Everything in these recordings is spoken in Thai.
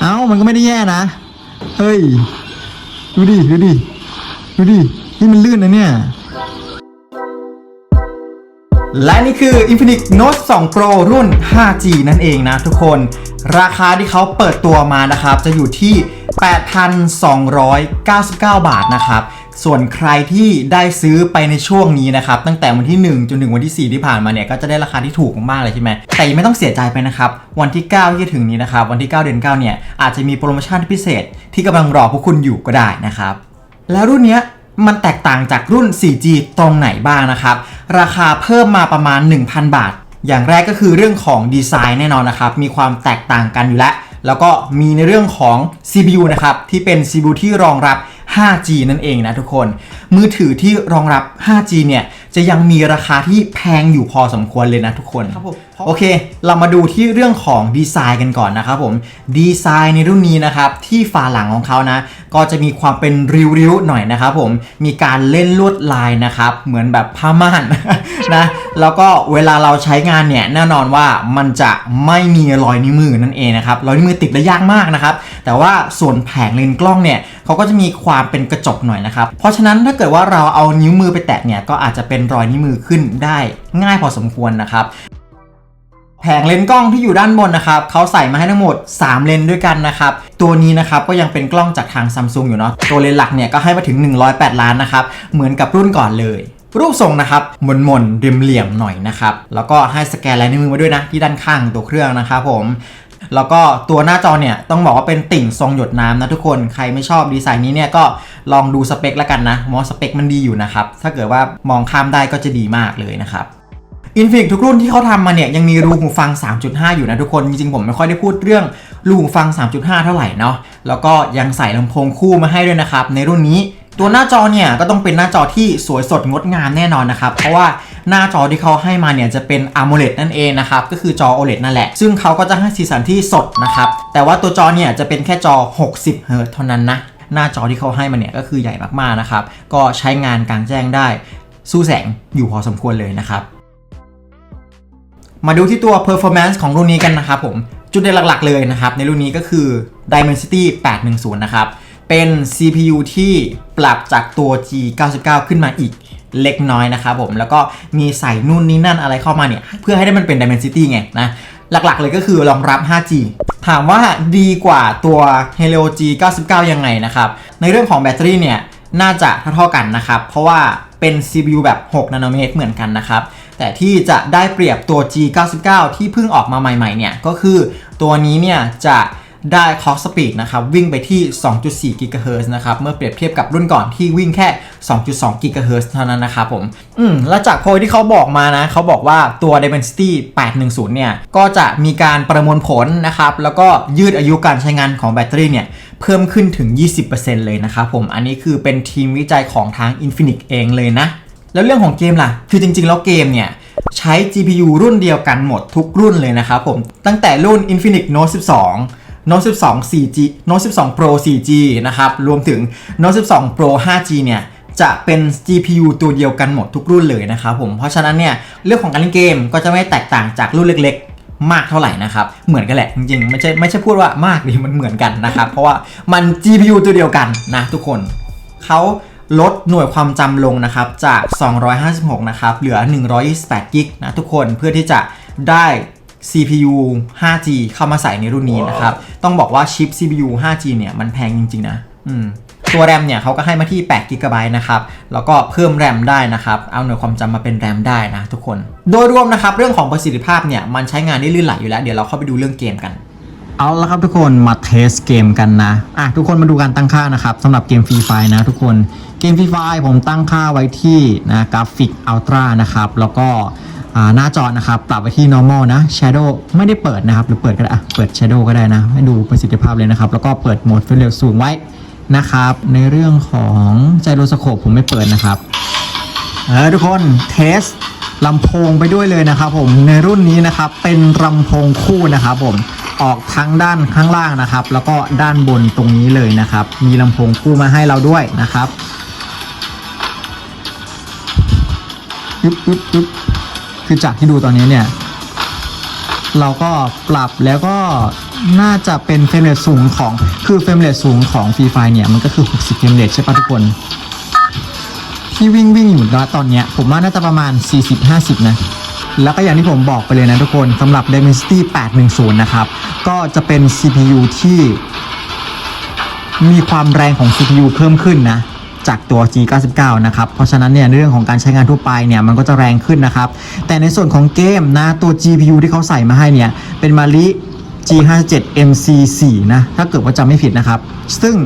เอ้ามันก็ไม่ได้แย่นะ เฮ้ย ดูดิ ดูดิ ดูดิ นี่มันลื่นนะเนี่ย และนี่คือ Infinix Note 2 Pro รุ่น 5G นั่นเองนะทุกคน ราคาที่เขาเปิดตัวมานะครับ จะอยู่ที่ 8,299 บาทนะครับ ส่วนใครที่ได้ซื้อไปในช่วงนี้นะครับ ตั้งแต่วันที่ 1 จนถึงวันที่ 4 ที่ผ่านมาเนี่ยก็จะได้ราคาที่ถูกมากๆเลยใช่ไหมแต่ยังไม่ต้องเสียใจไปนะครับวันที่ 9 ที่ถึงนี้นะครับวันที่ 9 เดือน 9 เนี่ยอาจจะมีโปรโมชั่นพิเศษ ที่กำลังรอพวกคุณอยู่ก็ได้นะครับแล้วรุ่นนี้มันแตกต่างจากรุ่น 4G ตรงไหนบ้างนะครับ ราคาเพิ่มมาประมาณ 1,000 บาท อย่างแรกก็คือเรื่องของดีไซน์แน่นอนนะครับ มีความแตกต่างกันอยู่แล้ว แล้วก็มีในเรื่องของ CPU นะครับ ที่เป็น CPU ที่รองรับ 5G นั่นเองนะทุกคน มือถือที่รองรับ 5G เนี่ยจะยังมีราคาที่แพงอยู่พอสมควรเลยนะทุกคนครับผมโอเค เรามาดูที่เรื่องของดีไซน์กันก่อนนะครับผมดีไซน์ในรุ่นนี้นะครับที่ฝาหลังของเขานะ ก็จะมีความเป็นริ้วๆหน่อยนะครับผมมีการเล่นลวดลายนะครับเหมือนแบบผ้าม่านนะแล้วก็เวลาเราใช้งานเนี่ยแน่นอนว่ามันจะไม่มีรอยนิ้วมือนั่นเองนะครับรอยนิ้วมือติดได้ยากมากนะครับแต่ว่าส่วนแผงเลนส์กล้องเนี่ยเขาก็จะมีความเป็นกระจกหน่อยนะครับ เพราะฉะนั้นถ้าเกิดว่าเราเอานิ้วมือไปแตะเนี่ยก็อาจจะเป็นรอยนิ้วมือขึ้นได้ง่ายพอสมควรนะครับแผงเลนส์กล้องที่อยู่ด้านบนนะครับเขาใส่มาให้ทั้งหมด 3 เลนส์ด้วยกันนะครับ ตัวนี้นะครับก็ยังเป็นกล้องจากทางซัมซุงอยู่เนาะตัวเลนส์หลักเนี่ยก็ให้มาถึง 108 ล้านนะครับ เหมือนกับรุ่นก่อนเลย รูปทรงนะครับมนมนๆเหลี่ยมหน่อยนะครับ แล้วก็ให้สแกนลายนิ้วมือมาด้วยนะ ที่ด้านข้างตัวเครื่องนะครับผม แล้วก็ตัวหน้าจอเนี่ยต้องบอกว่าเป็นติ่งทรงหยดน้ำนะทุกคนใครไม่ชอบดีไซน์นี้เนี่ยก็ลองดูสเปคแล้วกันนะมองสเปคมันดีอยู่นะครับถ้าเกิดว่ามองข้ามได้ก็จะดีมากเลยนะครับอินฟินิทุกรุ่นที่เขาทำมาเนี่ยยังมีรูหูฟัง 3.5 อยู่นะทุกคน จริงๆ ผมไม่ค่อยได้พูดเรื่องรูหูฟัง 3.5 เท่าไหร่เนาะแล้วก็ยังใส่ลำโพงคู่มาให้ด้วยนะครับ ในรุ่นนี้ ตัวหน้าจอเนี่ยก็ต้องเป็นหน้าจอที่สวยสดงดงามแน่นอนนะครับเพราะว่าหน้าจอที่เขาให้มาเนี่ยจะเป็น AMOLED นั่นเองนะครับก็คือจอ OLED นั่นแหละ ซึ่งเขาก็จะให้สีสันที่สดนะครับแต่ว่าตัวจอเนี่ยจะเป็นแค่จอ 60 เฮิรตเท่านั้นนะหน้าจอที่เขาให้มาเนี่ยก็คือใหญ่มากๆนะครับก็ใช้งานกลางแจ้งได้ สู้แสงอยู่พอสมควรเลยนะครับมาดูที่ตัว performance ของรุ่นนี้กันนะครับผมจุดเด่นหลักๆเลยนะครับในรุ่นนี้ก็คือ Dimensity 810 นะครับ เป็น CPU ที่ปรับจากตัว G99 ขึ้นมาอีกเล็กน้อยนะครับผม แล้วก็มีใส่นู่นนี่นั่นอะไรเข้ามาเนี่ย เพื่อให้ได้มันเป็น Dimensity ไงนะ หลักๆเลยก็คือรองรับ 5G ถามว่าดีกว่าตัว Helio G99 ยังไงนะครับ ในเรื่องของแบตเตอรี่เนี่ย น่าจะเท่าๆกันนะครับ เพราะว่าเป็น CPU แบบ 6 นาโนเมตรเหมือนกันนะครับ แต่ที่จะได้เปรียบตัว G99 ที่เพิ่งออกมาใหม่ๆเนี่ย ก็คือตัวนี้เนี่ยจะ ได้ clock speed นะครับวิ่งไปที่ 2.4 GHz นะครับเมื่อเปรียบเทียบกับรุ่นก่อนที่วิ่งแค่ 2.2 GHz เท่านั้นนะครับผมอืมแล้วจากโพยที่เขาบอกมานะเขาบอกว่าตัว Dimensity 810 เนี่ย ก็จะมีการประมวลผลนะครับแล้วก็ยืดอายุการใช้งานของแบตเตอรี่เนี่ยเพิ่มขึ้นถึง 20%เลยนะครับผมอันนี้คือเป็นทีมวิจัยของทาง Infinix เองเลยนะ แล้วเรื่องของเกมล่ะ คือจริง ๆ แล้วเกมเนี่ยใช้ GPU รุ่นเดียวกันหมดทุกรุ่นเลยนะครับผมตั้งแต่รุ่น Infinix Note 12 Note 12 4G Note 12 Pro 4G นะครับ รวมถึง Note 12 Pro 5G เนี่ยจะเป็น GPU ตัวเดียวกันหมดทุกรุ่นเลยนะครับผม เพราะฉะนั้นเนี่ยเรื่องของการเล่นเกมก็จะไม่แตกต่างจากรุ่นเล็กๆ มากเท่าไหร่นะครับ เหมือนกันแหละจริงๆ ไม่ใช่ไม่ใช่พูดว่ามากดิมันเหมือนกันนะครับ เพราะว่ามัน GPU ตัวเดียวกันนะทุกคนเขาลดหน่วยความจำลงนะครับจาก 256 นะครับ เหลือ 128 กิกนะทุกคนเพื่อที่จะได้ CPU 5G เข้ามาใส่ในรุ่นนี้นะครับ ต้องบอกว่าชิป CPU 5G เนี่ยมันแพงจริง ๆ นะ อืมตัวแรมเนี่ยเขาก็ให้มาที่8 g b นะครับ แล้วก็เพิ่มแรมได้นะครับ เอาหน่วยความจำมาเป็นแรมได้นะทุกคน โดยรวมนะครับ เรื่องของประสิทธิภาพเนี่ยมันใช้งานได้ลื่นไหลอยู่แล้ว เดี๋ยวเราเข้าไปดูเรื่องเกมกัน เอาละครับทุกคนมาเทสเกมกันนะ อะทุกคนมาดูการตั้งค่านะครับสำหรับเกมฟรีไฟนะทุกคน เกมฟรีไฟผมตั้งค่าไว้ที่นะกราฟิกอัลตร้านะครับ แล้วก็อ่า หน้าจอนะครับ ปรับไว้ที่ normal นะ shadow ไม่ได้เปิดนะครับ หรือเปิดก็ได้เปิด shadow ก็ได้นะ ให้ดูประสิทธิภาพเลยนะครับ แล้วก็เปิดโหมดเฟรมเรทสูงไว้นะครับ ในเรื่องของไจโรสโคปผมไม่เปิดนะครับ เออทุกคนเทสลำโพงไปด้วยเลยนะครับผมในรุ่นนี้นะครับเป็นลำโพงคู่นะครับผมออกทั้งด้านข้างล่างนะครับ แล้วก็ด้านบนตรงนี้เลยนะครับ มีลำโพงคู่มาให้เราด้วยนะครับยึบยึบยึบ คือจากที่ดูตอนนี้เนี่ย เราก็ปรับแล้วก็น่าจะเป็นเฟรมเรทสูงของคือเฟรมเรทสูงของฟรีไฟเนี่ยมันก็คือ 60เฟรมเรทใช่ปะทุกคน ที่วิ่งวิ่งอยู่นะตอนเนี้ยผมว่าน่าจะประมาณ 40-50 นะ แล้วก็อย่างที่ผมบอกไปเลยนะทุกคนสำหรับ Dimensity 810 นะครับ ก็จะเป็น CPU ที่มีความแรงของ CPU เพิ่มขึ้นนะ จากตัว G99 นะครับ เพราะฉะนั้นเนี่ยเรื่องของการใช้งานทั่วไปเนี่ยมันก็จะแรงขึ้นนะครับ แต่ในส่วนของเกมนะตัว GPU ที่เขาใส่มาให้เนี่ยเป็นมาริ G57 MC4 นะถ้าเกิดว่าจำไม่ผิดนะครับ ซึ่ง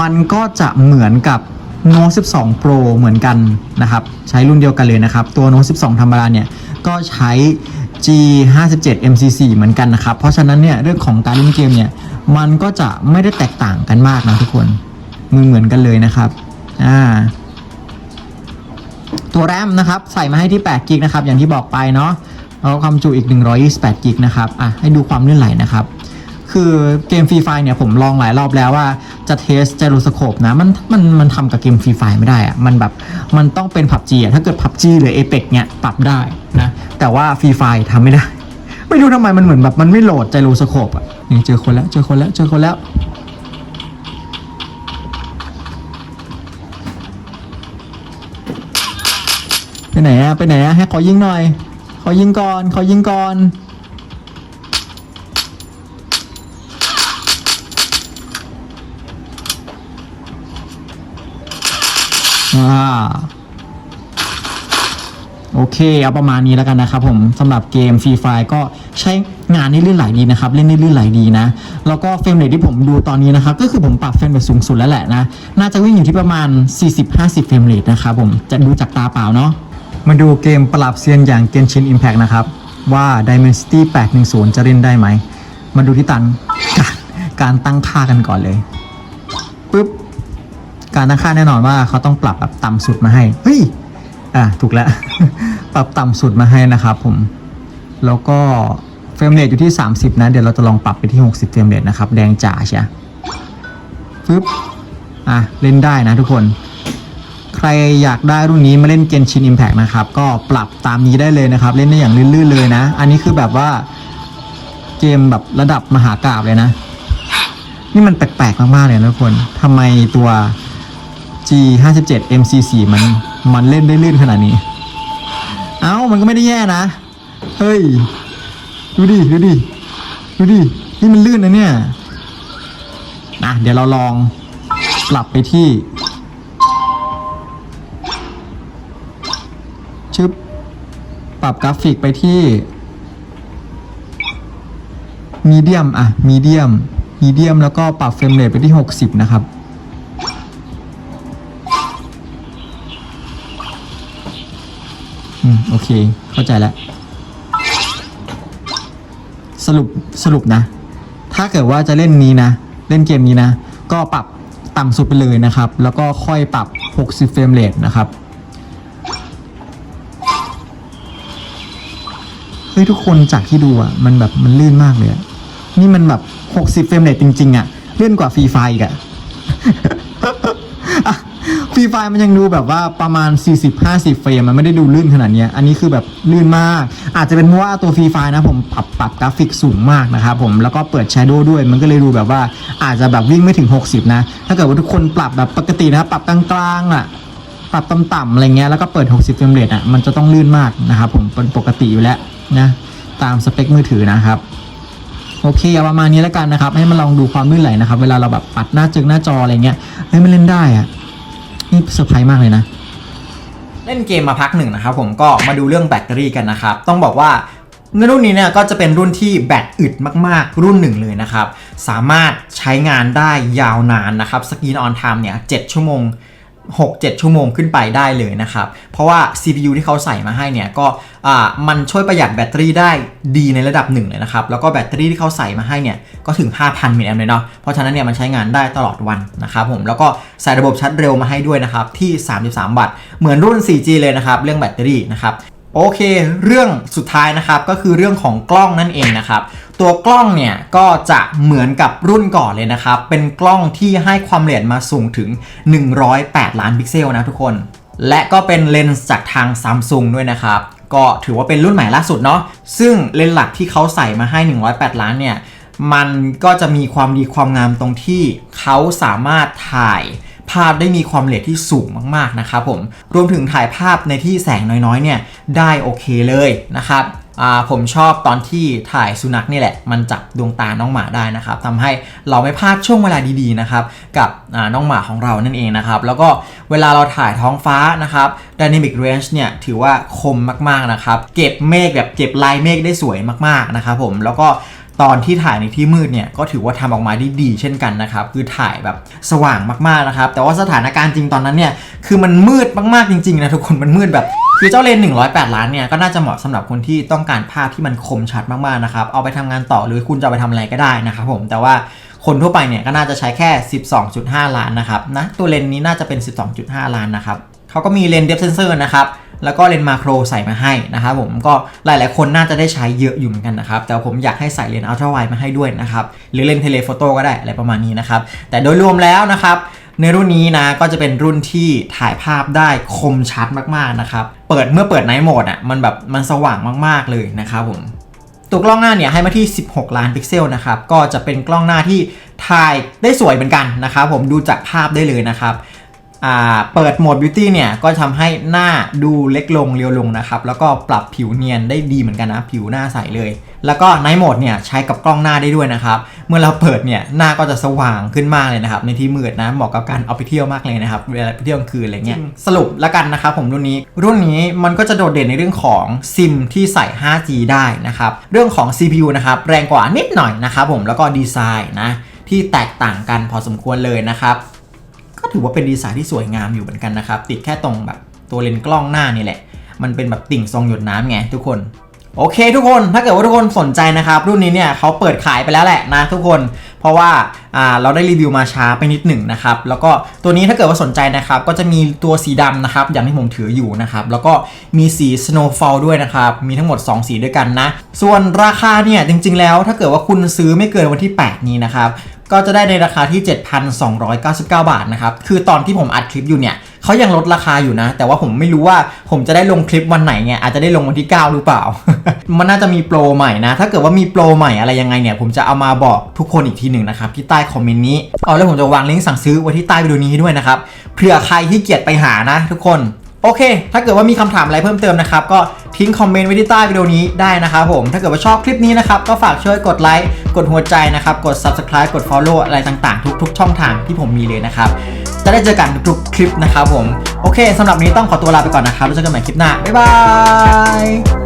มันก็จะเหมือนกับ Note 12 Pro เหมือนกันนะครับ ใช้รุ่นเดียวกันเลยนะครับ ตัว Note 12 ธรรมดาเนี่ย ก็ใช้ G57 MC4 เหมือนกันนะครับ เพราะฉะนั้นเนี่ย เรื่องของการเล่นเกมเนี่ย มันก็จะไม่ได้แตกต่างกันมากนะทุกคนมือเหมือนกันเลยนะครับ อ่า ตัวแรมนะครับ ใส่มาให้ที่8กิกนะครับ อย่างที่บอกไปเนาะแล้วความจุอีก128กิกนะครับ อะ ให้ดูความลื่นไหลนะครับ คือเกมฟรีไฟเนี่ยผมลองหลายรอบแล้วว่าจะเทสจโรสโคปนะ มัน มัน มันทำกับเกมฟรีไฟไม่ได้อะมันแบบ มันต้องเป็น PUBG อะถ้าเกิด PUBG หรือ Apex เนี่ยปรับได้นะ แต่ว่าฟรีไฟทำไม่ได้ ไม่รู้ทำไมมันเหมือนแบบมันไม่โหลดจโรสโคปอะนี่เจอคนแล้ว เจอคนแล้ว เจอคนแล้ว ไปไหนอะไปไหนอะให้ขอยิงหน่อย ขอยิงก่อน ขอยิงก่อนอ่าโอเค เอาประมาณนี้แล้วกันนะครับผมสำหรับเกมฟรีไฟก็ใช้งานได้ลื่นไหลดีนะครับ เล่นได้ลื่นไหลดีนะ แล้วก็เฟรมเรทที่ผมดูตอนนี้นะครับ ก็คือผมปรับเฟรมเรทสูงสุดแล้วแหละนะ น่าจะวิ่งอยู่ที่ประมาณ 40-50 เฟรมเรทนะครับผมจะดูจากตาเปล่าเนาะ มาดูเกมปราบเซียนอย่าง Genshin Impact นะครับ ว่า Dimensity 810 จะเล่นได้ไหม มาดูที่ตันการการตั้งค่ากันก่อนเลยปึ๊บ การตั้งค่าแน่นอนว่าเขาต้องปรับแบบต่ำสุดมาให้ เฮ้ย อะ ถูกแล้ว ปรับต่ำสุดมาให้นะครับผม แล้วก็เฟรมเรทอยู่ที่ 30 นะ เดี๋ยวเราจะลองปรับไปที่ 60 เฟรมเรทนะครับ แดงจ๋าใช่ปึ๊บ อะ เล่นได้นะทุกคน ใครอยากได้รุ่นนี้มาเล่น Genshin Impact นะครับ ก็ปรับตามนี้ได้เลยนะครับ เล่นได้อย่างลื่นๆเลยนะ อันนี้คือแบบว่าเกมแบบระดับมหากราบเลยนะ นี่มันแปลกๆมากๆเลยนะทุกคนทำไมตัว G57 MC4 มันมันเล่นได้ลื่นขนาดนี้ เอ้ามันก็ไม่ได้แย่นะ เฮ้ย ดูดิ ดูดิ ดูดิ นี่มันลื่นนะเนี่ยนะเดี๋ยวเราลองปรับไปที่ ชึบปรับกราฟิกไปที่มีเดียมอะมีเดียมมีเดียมแล้วก็ปรับเฟรมเรทไปที่ 60 นะครับ อืม โอเค เข้าใจแล้ว สรุป สรุปนะ ถ้าเกิดว่าจะเล่นนี้นะ เล่นเกมนี้นะ ก็ปรับต่ำสุดไปเลยนะครับ แล้วก็ค่อยปรับ 60 เฟรมเรทนะครับ เฮ้ยทุกคนจากที่ดูอะมันแบบมันลื่นมากเลยอะนี่มันแบบ 60 เฟรมเรทจริง ๆ อะลื่นกว่าฟรีไฟอีกอะฟรีไฟมันยังดูแบบว่าประมาณ 40-50 เฟรมมันไม่ได้ดูลื่นขนาดนี้อันนี้คือแบบลื่นมาก อาจจะเป็นเพราะว่าตัวฟรีไฟนะผมปรับปรับกราฟิกสูงมากนะครับผมแล้วก็เปิด Shadow ด้วยมันก็เลยดูแบบว่าอาจจะแบบวิ่งไม่ถึง 60 นะ ถ้าเกิดว่าทุกคนปรับแบบปกตินะครับปรับกลางๆอะ ปรับต่ำๆอะไรเงี้ยแล้วก็เปิด 60เฟรมเรทอะมันจะต้องลื่นมากนะครับผมเป็นปกติอยู่แล้วนะตามสเปคมือถือนะครับโอเคเอาประมาณนี้แล้วกันนะครับ ให้มันลองดูความลื่นไหลนะครับ เวลาเราแบบปัดหน้าจึงหน้าจออะไรเงี้ยเฮ้ยมันเล่นได้อะนี่เซอร์ไพรส์มากเลยนะเล่นเกมมาพักหนึ่งนะครับผมก็มาดูเรื่องแบตเตอรี่กันนะครับ ต้องบอกว่าในรุ่นนี้เนี่ยก็จะเป็นรุ่นที่แบตอึดมากๆ รุ่นหนึ่งเลยนะครับ สามารถใช้งานได้ยาวนานนะครับสกรีนออนไทม์เนี่ย7ชั่วโมง 6-7 ชั่วโมงขึ้นไปได้เลยนะครับ เพราะว่า CPU ที่เขาใส่มาให้เนี่ยก็อ่ามันช่วยประหยัดแบตเตอรี่ได้ดีในระดับหนึ่งเลยนะครับ แล้วก็แบตเตอรี่ที่เขาใส่มาให้เนี่ยก็ถึง 5,000 มิลลิแอมป์เลยเนาะ เพราะฉะนั้นเนี่ยมันใช้งานได้ตลอดวันนะครับผม แล้วก็ใส่ระบบชาร์จเร็วมาให้ด้วยนะครับที่ 33 วัตต์ เหมือนรุ่น 4G เลยนะครับเรื่องแบตเตอรี่นะครับ โอเค เรื่องสุดท้ายนะครับก็คือเรื่องของกล้องนั่นเองนะครับ ตัวกล้องเนี่ยก็จะเหมือนกับรุ่นก่อนเลยนะครับ เป็นกล้องที่ให้ความละเอียดมาสูงถึง 108 ล้านพิกเซลนะทุกคน และก็เป็นเลนส์จากทางซัมซุงด้วยนะครับ ก็ถือว่าเป็นรุ่นใหม่ล่าสุดเนาะซึ่งเลนส์หลักที่เขาใส่มาให้ 108 ล้านเนี่ยมันก็จะมีความดีความงามตรงที่เขาสามารถถ่าย ภาพได้มีความละเอียดที่สูงมากๆนะครับผมรวมถึงถ่ายภาพในที่แสงน้อยๆเนี่ยได้โอเคเลยนะครับอ่าผมชอบตอนที่ถ่ายสุนัขนี่แหละ มันจับดวงตาน้องหมาได้นะครับทำให้เราไม่พลาดช่วงเวลาดีๆนะครับกับอ่าน้องหมาของเรานั่นเองนะครับ แล้วก็เวลาเราถ่ายท้องฟ้านะครับ Dynamic Range เนี่ยถือว่าคมมากๆนะครับ เก็บเมฆแบบเก็บลายเมฆได้สวยมากๆนะครับผมแล้วก็ ตอนที่ถ่ายในที่มืดเนี่ยก็ถือว่าทำออกมาได้ดีเช่นกันนะครับคือถ่ายแบบสว่างมากๆนะครับแต่ว่าสถานการณ์จริงตอนนั้นเนี่ยคือมันมืดมากๆจริงๆนะทุกคนมันมืดแบบคือเจ้าเลน 108 ล้านเนี่ยก็น่าจะเหมาะสำหรับคนที่ต้องการภาพที่มันคมชัดมากๆนะครับเอาไปทำงานต่อหรือคุณจะไปทำอะไรก็ได้นะครับผมแต่ว่าคนทั่วไปเนี่ยก็น่าจะใช้แค่ 12.5 ล้านนะครับนะตัวเลนนี้น่าจะเป็น 12.5 ล้านนะครับเขาก็มีเลนเดฟเซนเซอร์นะครับ แล้วก็เลนส์มาโครใส่มาให้นะครับผมก็หลายๆ คนน่าจะได้ใช้เยอะอยู่เหมือนกันนะครับ แต่ผมอยากให้ใส่เลนส์อัลตร้าไวมาให้ด้วยนะครับหรือเลนส์เทเลโฟโต้ก็ได้อะไรประมาณนี้นะครับแต่โดยรวมแล้วนะครับในรุ่นนี้นะก็จะเป็นรุ่นที่ถ่ายภาพได้คมชัดมากๆนะครับเปิดเมื่อเปิดไนท์โหมดอะมันแบบมันสว่างมากๆเลยนะครับผมตัวกล้องหน้าเนี่ยให้มาที่ 16 ล้านพิกเซลนะครับก็จะเป็นกล้องหน้าที่ถ่ายได้สวยเหมือนกันนะครับผมดูจากภาพได้เลยนะครับ เปิดโหมด Beauty เนี่ยก็ทำให้หน้าดูเล็กลงเรียวลงนะครับ แล้วก็ปรับผิวเนียนได้ดีเหมือนกันนะ ผิวหน้าใสเลย แล้วก็ไนท์โหมดเนี่ยใช้กับกล้องหน้าได้ด้วยนะครับ เมื่อเราเปิดเนี่ยหน้าก็จะสว่างขึ้นมากเลยนะครับ ในที่มืดนะเหมาะกับการเอาไปเที่ยวมากเลยนะครับเวลาไปเที่ยวกลางคืนอะไรเงี้ยสรุปแล้วกันนะครับผมรุ่นนี้ รุ่นนี้มันก็จะโดดเด่นในเรื่องของซิมที่ใส่ 5G ได้นะครับเรื่องของ CPU นะครับแรงกว่านิดหน่อยนะครับผมแล้วก็ดีไซน์นะที่แตกต่างกันพอสมควรเลยนะครับ ก็ถือว่าเป็นดีไซน์ที่สวยงามอยู่เหมือนกันนะครับ ติดแค่ตรงแบบตัวเลนส์กล้องหน้านี่แหละ มันเป็นแบบติ่งทรงหยดน้ำไงทุกคนโอเคทุกคนถ้าเกิดว่าทุกคนสนใจนะครับ รุ่นนี้เนี่ยเขาเปิดขายไปแล้วแหละนะทุกคน เพราะว่าอ่าเราได้รีวิวมาช้าไปนิดหนึ่งนะครับ แล้วก็ตัวนี้ถ้าเกิดว่าสนใจนะครับ ก็จะมีตัวสีดำนะครับ อย่างที่ผมถืออยู่นะครับ แล้วก็มีสี Snowfall ด้วยนะครับ มีทั้งหมด 2 สีด้วยกันนะ ส่วนราคาเนี่ยจริงๆแล้วถ้าเกิดว่าคุณซื้อไม่เกินวันที่ 8 นี้นะครับ ก็จะได้ในราคาที่ 7,299 บาทนะครับ คือตอนที่ผมอัดคลิปอยู่เนี่ยเขายังลดราคาอยู่นะ แต่ว่าผมไม่รู้ว่าผมจะได้ลงคลิปวันไหนไงอาจจะได้ลงวันที่ 9 หรือเปล่า มันน่าจะมีโปรใหม่นะ ถ้าเกิดว่ามีโปรใหม่อะไรยังไงเนี่ย ผมจะเอามาบอกทุกคนอีกทีหนึ่งนะครับ ที่ใต้คอมเมนต์นี้ เอาแล้วผมจะวางลิงก์สั่งซื้อไว้ที่ใต้วิดีโอนี้ด้วยนะครับ เผื่อใครที่เกียจไปหานะ ทุกคน โอเค ถ้าเกิดว่ามีคำถามอะไรเพิ่มเติมนะครับ ก็ทิ้งคอมเมนต์ไว้ที่ใต้วิดีโอนี้ได้นะครับผม ถ้าเกิดว่าชอบคลิปนี้นะครับ ก็ฝากช่วยกดไลค์ กดหัวใจนะครับ กด subscribe กด follow อะไรต่างๆ ทุก ๆ ช่องทางที่ผมมีเลยนะครับ จะได้เจอกันทุกคลิปนะครับผม โอเคสำหรับวันนี้ต้องขอตัวลาไปก่อนนะครับ แล้วเจอกันใหม่คลิปหน้า บ๊ายบาย